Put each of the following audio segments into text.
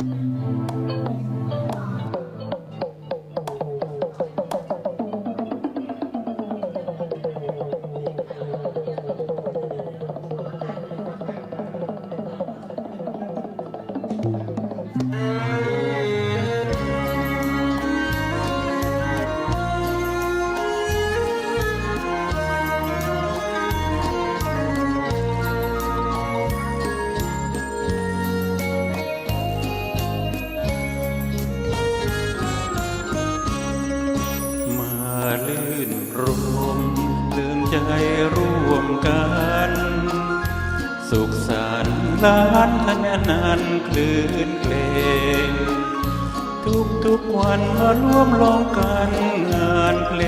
うん รวมลืมใจร่วมกัน สุขสันต์ล้านคะแนนนันคลื่นเพลง ทุกทุกวันมาร่วมร้องกันงานเพล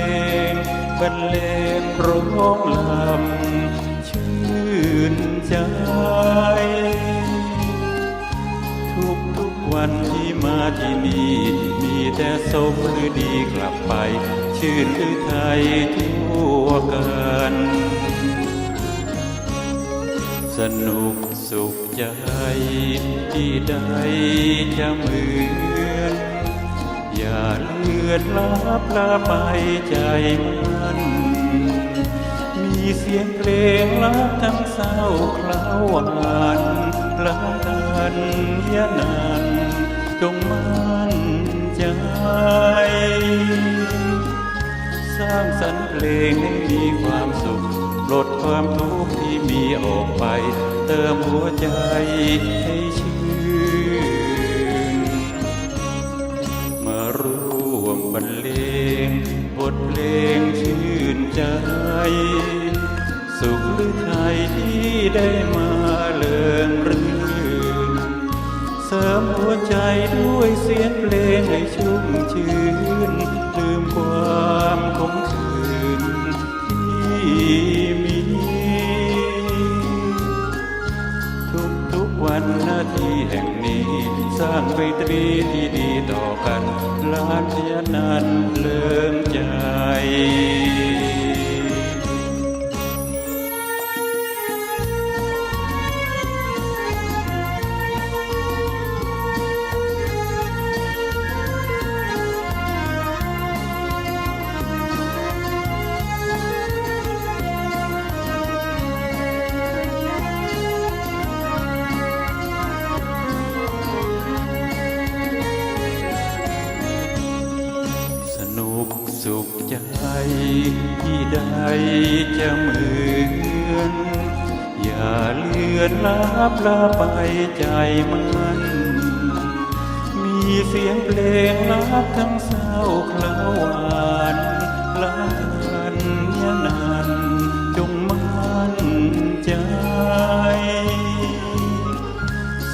งบรรเลงร้องลำชื่นใจทุกทุกวันที่มาที่นี่ มีแต่สมหรือดีกลับไป ชื่นหรือไทยทั่วกัน สนุกสุขใจที่ได้จะเหมือน อย่าเลือนลาปลาไปใจมัน มีเสียงเพลงรักทั้งเศร้าคลาวหวานพลาดันยานันจงมั่นใจ สร้างสรรค์เพลงให้มีความสุขลดความทุกข์ที่มีออกไป เติมหัวใจให้ชื่น มาร่วมบรรเลงบทเพลงชื่นใจ สุขหรือไทยที่ได้มาเลิงรื่น เสริมหัวใจด้วยเสียงเพลงให้ชุ่มชื่นางไปตรีที่ดีต่อกันลานเทียนันเลิมใจ สุขใจที่ได้จะเหมือน อย่าเลือนลาปลาไปใจมัน มีเสียงเพลงรักทั้งเศร้าคลาวหวานลาดันยานันจงมั่นใจ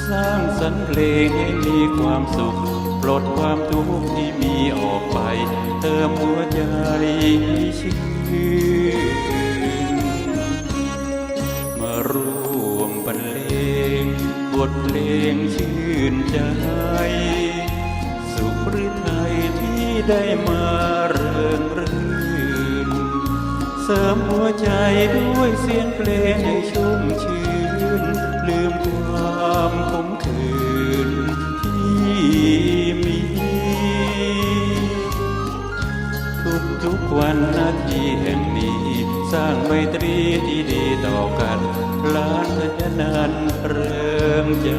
สร้างสรรค์เพลงให้มีความสุข ลดความทุกข์ที่มีออกไป เติมหัวใจให้ชื่นมาร่วมบรรเลงบทเพลงชื่นใจ สุขหรือไทยที่ได้มาเริงรื่น เสริมหัวใจด้วยเสียงเพลงให้ชุ่ม ทุกวันนาทีแห่งนี้ สร้างไมตรีที่ดีต่อกันล้านพยนันเริ่มใจ